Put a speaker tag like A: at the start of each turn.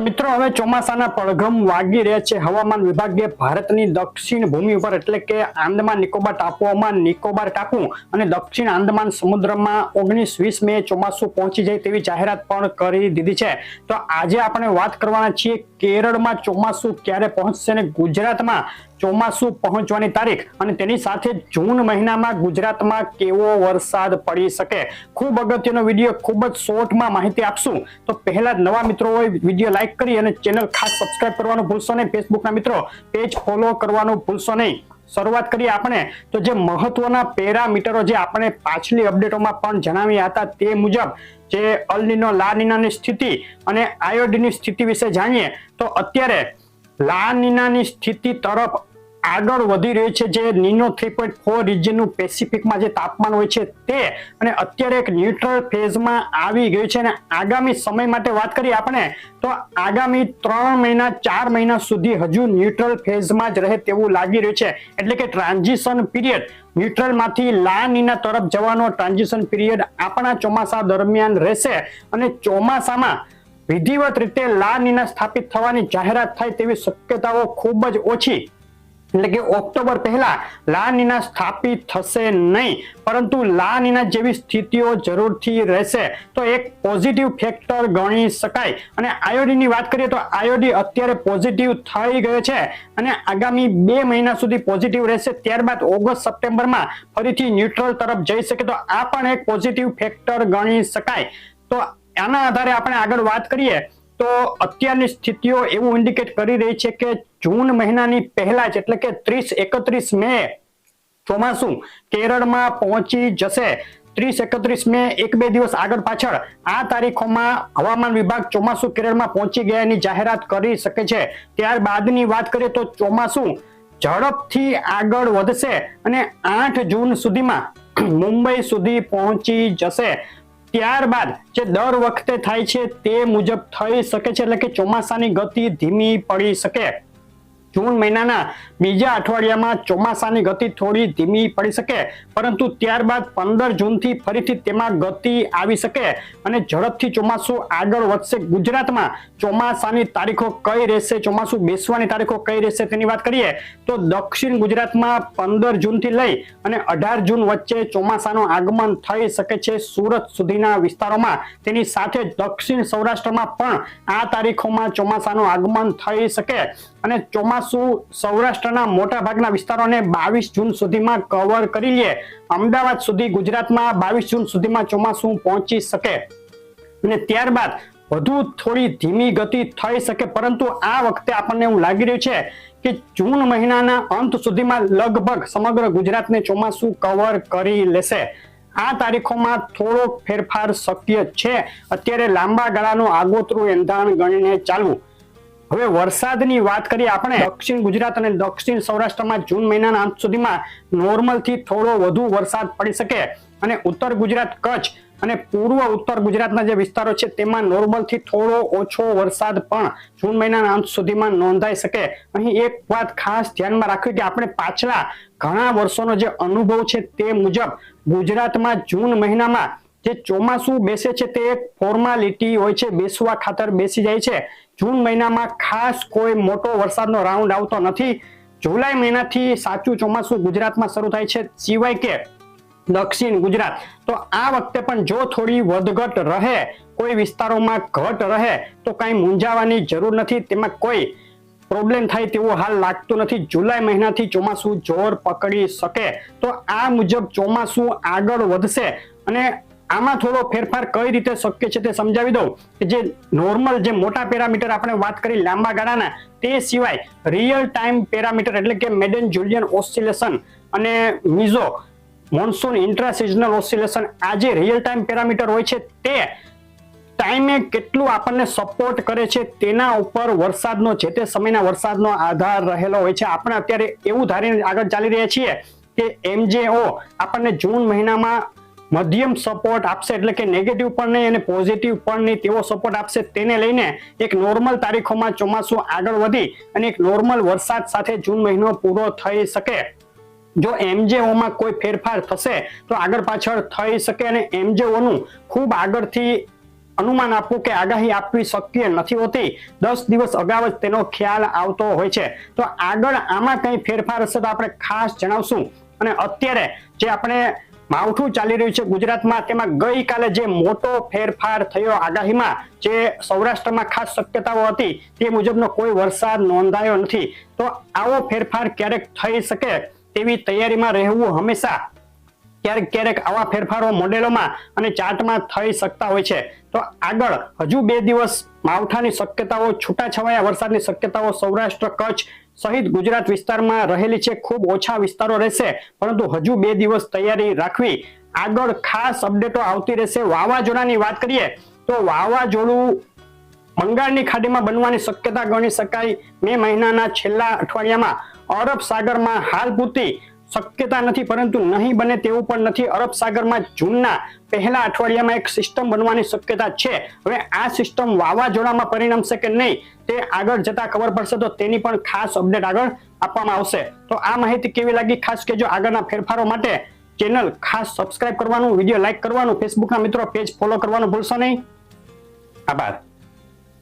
A: મિત્રો, હવે ચોમાસાના પડઘમ વાગી રહ્યા છે. હવામાન વિભાગે ભારતની દક્ષિણ ભૂમિ ઉપર એટલે કે આંદમાન, નિકોબાર ટાપુઓમાં નિકોબાર ટાપુ અને દક્ષિણ આંદમાન સમુદ્રમાં ઓગણીસ વીસ મે ચોમાસું પહોંચી જાય તેવી જાહેરાત પણ કરી દીધી છે. તો આજે આપણે વાત કરવાના છીએ કેરળમાં ચોમાસું ક્યારે પહોંચશે અને ગુજરાતમાં ચોમાસું પહોંચવાની તારીખ? અને તેની સાથે જૂન મહિનામાં ગુજરાતમાં કેવો વરસાદ પડી શકે? ખૂબ અગત્યનો વીડિયો, ખૂબ જ શોર્ટમાં માહિતી આપશું. તો પહેલા નવા મિત્રો હોય વીડિયો લાઇક કરી અને ચેનલ ખાસ સબસ્ક્રાઇબ કરવાનું ભૂલશો નહીં. ફેસબુકના મિત્રો, પેજ ફોલો કરવાનું ભૂલશો નહીં. શરૂઆત કરીએ આપણે. તો જે મહત્વના પેરામીટરો જે આપણે પાછલી અપડેટોમાં પણ જણાવ્યા હતા તે મુજબ જે અલનીનો, લાનીનાની સ્થિતિ અને આયોડીનની સ્થિતિ વિશે જાણીએ, તો અત્યારે લાનીનાની સ્થિતિ તરફ આગળ વધી રહ્યું છે જે નીનો થ્રી પોઈન્ટ ફોર રિજનનું પેસિફિકમાં જે તાપમાન હોય છે તે, અને અત્યારે એક ન્યુટ્રલ ફેઝમાં આવી ગયું છે. અને આગામી સમય માટે વાત કરીએ આપણે, તો આગામી ત્રણ મહિના, ચાર મહિના સુધી હજુ ન્યુટ્રલ ફેઝમાં જ રહે તેવું લાગી રહ્યું છે. એટલે કે ટ્રાન્ઝિશન પીરિયડ, ન્યુટ્રલમાંથી લાનીના તરફ જવાનો ટ્રાન્ઝિશન પીરિયડ આપણા ચોમાસા દરમિયાન રહેશે. અને ચોમાસામાં વિધિવત રીતે લા નીના સ્થાપિત થવાની જાહેરાત થાય તેવી શક્યતાઓ ખૂબ જ ઓછી. એટલે કે ઓક્ટોબર પહેલા લાનીના સ્થાપિત થશે નહીં, પરંતુ લા નીના જેવી સ્થિતિઓ જરૂરથી રહેશે. તો એક પોઝિટિવ ફેક્ટર ગણી શકાય. અને આયોડીની વાત કરીએ તો આયોડી અત્યારે પોઝિટિવ થઈ ગયો છે અને આગામી બે મહિના સુધી પોઝિટિવ રહેશે. ત્યારબાદ ઓગસ્ટ સપ્ટેમ્બરમાં ફરીથી ન્યુટ્રલ તરફ જઈ શકે તો આ પણ એક પોઝિટિવ ફેક્ટર ગણી શકાય. તો આના આધારે આપણે આગળ વાત કરીએ તો અત્યારની સ્થિતિઓ એવું ઇન્ડિકેટ કરી રહી છે કે જૂન મહિનાની પહેલા જ, એટલે કે ત્રીસ, એકત્રીસ મે, ચોમાસું કેરળમાં પહોંચી જશે. ત્રીસ, એકત્રીસ મે, એક બે દિવસ આગળ પાછળ આ તારીખોમાં હવામાન વિભાગ ચોમાસું કેરળમાં પહોંચી ગયાની જાહેરાત કરી શકે છે. ત્યારબાદની વાત કરીએ તો ચોમાસું ઝડપથી આગળ વધશે અને આઠ જૂન સુધીમાં મુંબઈ સુધી પહોંચી જશે. ત્યારબાદ જે દર વખતે થાય છે તે મુજબ થઈ શકે છે, એટલે કે ચોમાસાની ગતિ ધીમી પડી શકે. જૂન મહિનાના બીજા અઠવાડિયામાં ચોમાસાની ગતિ થોડી ધીમી પડી શકે, પરંતુ ત્યારબાદ પંદર જૂનથી ફરીથી તેમાં ગતિ આવી શકે અને ઝડપથી ચોમાસું આગળ વધશે. ગુજરાતમાં ચોમાસાની તારીખો કઈ રહેશે? ચોમાસું બેસવાની તારીખો કઈ રહેશે તેની વાત કરીએ, તો દક્ષિણ ગુજરાતમાં પંદર જૂનથી લઈ અને અઢાર જૂન વચ્ચે ચોમાસાનું આગમન થઈ શકે છે સુરત સુધીના વિસ્તારોમાં. તેની સાથે દક્ષિણ સૌરાષ્ટ્રમાં પણ આ તારીખોમાં ચોમાસાનું આગમન થઈ શકે. અને ચોમાસું સૌરાષ્ટ્રના મોટા ભાગના વિસ્તારોને બાવીસ જૂન સુધીમાં કવર કરી લે. અમદાવાદ સુધી ગુજરાતમાં બાવીસ જૂન સુધીમાં ચોમાસું પહોંચી શકે. અને ત્યારબાદ વધુ થોડી ધીમી ગતિ થઈ શકે, પરંતુ આ વખતે આપણને એવું લાગી રહ્યું છે કે જૂન મહિનાના અંત સુધીમાં લગભગ સમગ્ર ગુજરાતને ચોમાસું કવર કરી લેશે. આ તારીખોમાં થોડો ફેરફાર શક્ય છે. અત્યારે લાંબા ગાળાનું આગોતરું એંધાણ ગણીને ચાલવું. હવે વરસાદની વાત કરીએ આપણે. દક્ષિણ ગુજરાત અને દક્ષિણ સૌરાષ્ટ્રમાં જૂન મહિનાના અંત સુધીમાં નોર્મલથી થોડો વધુ વરસાદ પડી શકે. અને ઉત્તર ગુજરાત કચ્છ અને પૂર્વ ઉત્તર ગુજરાતના જે વિસ્તારો છે તેમાં નોર્મલથી થોડો ઓછો વરસાદ પણ જૂન મહિનાના અંત સુધીમાં નોંધાઈ શકે. અહીં એક વાત ખાસ ધ્યાનમાં રાખવી કે આપણે પાછલા ઘણા વર્ષોનો જે અનુભવ છે તે મુજબ ગુજરાતમાં જૂન મહિનામાં જે ચોમાસું બેસે છે તે એક ફોર્માલિટી હોય છે, બેસવા ખાતર બેસી જાય છે. જૂન મહિનામાં ખાસ કોઈ મોટો વરસાદનો રાઉન્ડ આવતો નથી. જુલાઈ મહિનાથી સાચું ચોમાસું ગુજરાતમાં શરૂ થાય છે. સિવાય કે દક્ષિણ ગુજરાત. તો આ વખતે પણ જો થોડી વધઘટ રહે, કોઈ વિસ્તારોમાં ઘટ રહે, તો કાંઈ મૂંઝાવાની જરૂર નથી. તેમાં કોઈ પ્રોબ્લેમ થાય તેવું હાલ લાગતું નથી. જુલાઈ મહિનાથી ચોમાસું જોર પકડી શકે. તો આ મુજબ ચોમાસું આગળ વધશે અને આમાં થોડો ફેરફાર કઈ રીતે શક્ય છે તે સમજાવી દઉં કે જે નોર્મલ જે મોટા પેરામીટર આપણે વાત કરી લાંબા ગાળાના તે સિવાય રિયલ ટાઈમ પેરામીટર એટલે કે મેડન જુલિયન ઓસિલેશન અને MISO monsoon intra seasonal oscillation આ જે રિયલ ટાઈમ પેરામીટર હોય છે તે ટાઈમે કેટલું આપણને સપોર્ટ કરે છે તેના ઉપર વરસાદનો જે તે સમયના વરસાદનો આધાર રહેલો હોય છે. આપણે અત્યારે એવું ધારીને આગળ ચાલી રહ્યા છીએ કે એમજેઓ આપણને જૂન મહિનામાં મધ્યમ સપોર્ટ આપશે એટલે કે નેગેટિવ પણ નહીં અને પોઝિટિવ પણ નહીં. તેવો સપોર્ટ આપશે તેને લઈને એક નોર્મલ તારીખોમાં ચોમાસું આગળ વધી અને એક નોર્મલ વરસાદ સાથે જૂન મહિનો પૂરો થઈ શકે. જો એમજેઓમાં કોઈ ફેરફાર થશે, તો આગળ પાછળ થઈ શકે અને એમજેઓનું ખૂબ આગળથી અનુમાન આપવું કે આગાહી આપવી શક્ય નથી હોતી. દસ દિવસ અગાઉ જ તેનો ખ્યાલ આવતો હોય છે. તો આગળ આમાં કંઈ ફેરફાર હશે તો આપણે ખાસ જણાવશું. અને અત્યારે જે આપણે માવઠું ચાલી રહ્યું છે ગુજરાતમાં. તેમાં ગઈકાલે જે મોટો ફેરફાર થયો આગાહીમાં, જે સૌરાષ્ટ્રમાં ખાસ શક્યતાઓ હતી, તે મુજબનો કોઈ વરસાદ નોંધાયો નથી. તો આવો ફેરફાર ક્યારેક થઈ શકે તેવી તૈયારીમાં રહેવું હંમેશા ક્યારેક ક્યારેક આવા ફેરફારો મોડેલોમાં અને ચાર્ટમાં થઈ શકતા હોય છે. તો આગળ હજુ બે દિવસ માવઠાની શક્યતાઓ, છૂટાછવાયા વરસાદની શક્યતાઓ, સૌરાષ્ટ્ર કચ્છ સહિત ગુજરાત વિસ્તારમાં રહેલી છે. ખૂબ ઓછા વિસ્તારો રહેશે, પરંતુ હજુ બે દિવસ તૈયારી રાખવી. આગળ ખાસ અપડેટો આવતી રહેશે. વાવાઝોડાની વાત કરીએ, તો વાવાઝોડું બંગાળની ખાડીમાં બનવાની શક્યતા ગણી શકાય. મે મહિનાના છેલ્લા અઠવાડિયામાં અરબ સાગરમાં હાલ પૂરતી શક્યતા નથી, પરંતુ નહીં બને તેવું પણ નથી. અરબ સાગરમાં જૂનના પહેલા અઠવાડિયામાં એક સિસ્ટમ બનવાની શક્યતા છે. હવે આ સિસ્ટમ વાવાઝોડામાં પરિણમશે કે નહીં, તે આગળ જતા ખબર પડશે. તો તેની પણ ખાસ અપડેટ આગળ આપવામાં આવશે. તો આ માહિતી કેવી લાગી? ખાસ કેજો આગળના ફેરફારો માટે ચેનલ ખાસ સબસ્ક્રાઇબ કરવાનું, વીડિયો લાઇક કરવાનું, ફેસબુકના મિત્રો પેજ ફોલો કરવાનું ભૂલશો નહીં. આભાર.